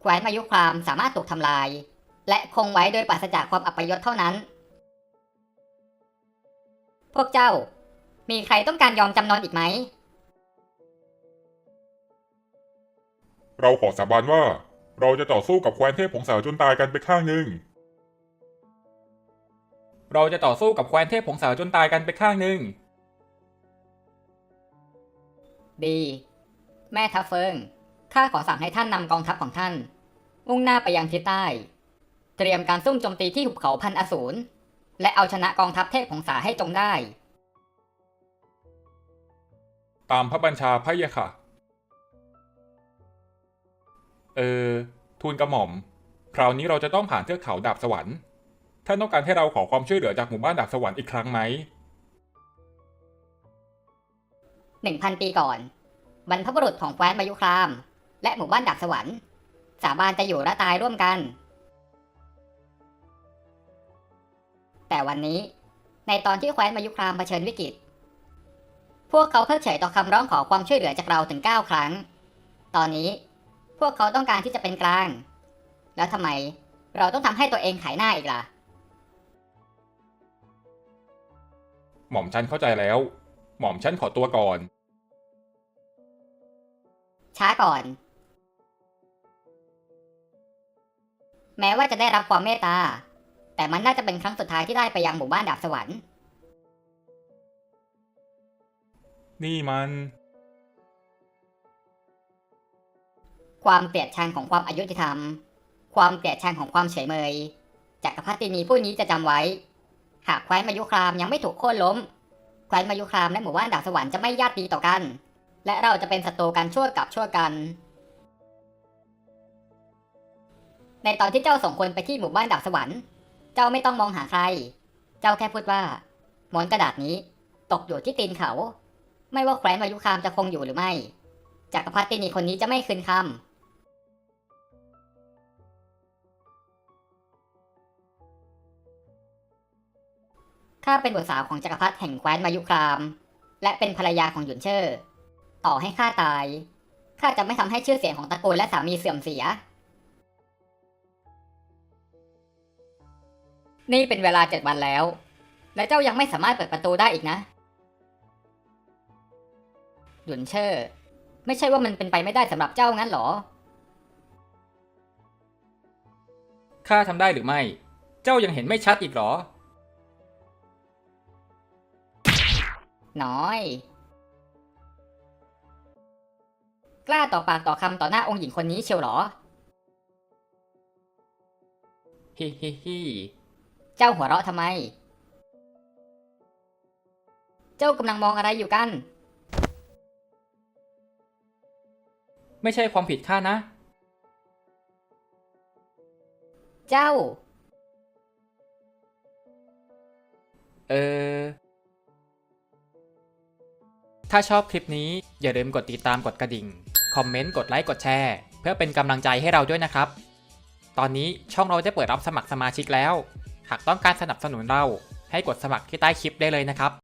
แคว้นมายุครามสามารถถูกทำลาย และคงไว้โดยปราศจากความอัปยศเท่านั้น พวกเจ้า มีใครต้องการยอมจำนนอีกไหม เราขอสาบานว่า เราจะต่อสู้กับแคว้นเทพผงสาวจนตายกันไปข้างหนึ่ง เราจะต่อสู้กับแคว้นเทพผงสาวจนตายกันไปข้างหนึ่ง ดี แม่ทัพเฟิง ข้าขอสั่งให้ท่านนำกองทัพของท่าน มุ่งหน้าไปยังทิศใต้ เตรียมการซุ่มโจมตีที่หุบเขาพันอสูร และเอาชนะกองทัพเทพผงสาให้จงได้ ตามพระบัญชาพระยะค่ะ เออ ทูลกระหม่อม คราวนี้เราจะต้องผ่านเทือกเขาดาบสวรรค์ ท่านต้องการให้เราขอความช่วยเหลือจากหมู่บ้านดาบสวรรค์อีกครั้งไหม หนึ่งพันปีก่อน บรรพบุรุษของแคว้นมายุคราม และหมู่บ้านดับสวรรค์สาบานจะอยู่และตายร่วมกัน แต่วันนี้ ในตอนที่แคว้นมายุครามเผชิญวิกฤต พวกเขาเพิกเฉยต่อคำร้องขอความช่วยเหลือจากเราถึง 9 ครั้ง ตอนนี้พวกเขาต้องการที่จะเป็นกลาง แล้วทำไมเราต้องทำให้ตัวเองขายหน้าอีกล่ะ หม่อมฉันเข้าใจแล้ว หม่อมฉันขอตัวก่อน ช้าก่อน แม้ว่าจะได้รับความเมตตา แต่มันน่าจะเป็นครั้งสุดท้ายที่ได้ไปยังหมู่บ้านดาบสวรรค์ นี่มัน ความเกลียดชังของความอายุติธรรม ความเกลียดชังของความเฉยเมยจักรพรรดินีผู้นี้จะจำไว้ หากแคว้นมายุครามยังไม่ถูกโค่นล้มแคว้นมายุครามและหมู่บ้านดาบสวรรค์จะไม่ญาติดีต่อกัน และเราจะเป็นศัตรูกันชั่วกับชั่วกัน ในตอนที่เจ้าส่งคนไปที่หมู่บ้านดาบสวรรค์ เจ้าไม่ต้องมองหาใคร เจ้าแค่พูดว่าหมอนกระดาษนี้ ตกอยู่ที่ตีนเขา ไม่ว่าแคว้นมายุครามจะคงอยู่หรือไม่จักรพรรดินีคนนี้จะไม่คืนคำข้าเป็นบุตรสาวของจักรพรรดิแห่งแคว้นมายุคราม และเป็นภรรยาของหยุนเชอร์ ต่อให้ข้าตาย ข้าจะไม่ทำให้ชื่อเสียงของตระกูลและสามีเสื่อมเสีย นี่เป็นเวลาเจ็ดวันแล้ว และเจ้ายังไม่สามารถเปิดประตูได้อีกนะ หยุนเชอร์ ไม่ใช่ว่ามันเป็นไปไม่ได้สำหรับเจ้างั้นเหรอ ข้าทำได้หรือไม่ เจ้ายังเห็นไม่ชัดอีกเหรอ น้อย กล้าต่อปากต่อคำต่อหน้าองค์หญิงคนนี้เชียวเหรอ ฮิฮิฮิเจ้าหัวเราะทำไม เจ้ากำลังมองอะไรอยู่กัน ไม่ใช่ความผิดข้านะ เจ้า เออ ถ้าชอบคลิปนี้อย่าลืมกดติดตามกดกระดิ่ง คอมเมนต์ กดไลค์ กดแชร์ เพื่อเป็นกำลังใจให้เราด้วยนะครับ ตอนนี้ช่องเราได้เปิดรับสมัครสมาชิกแล้ว หากต้องการสนับสนุนเราให้กดสมัครที่ใต้คลิปได้เลยนะครับ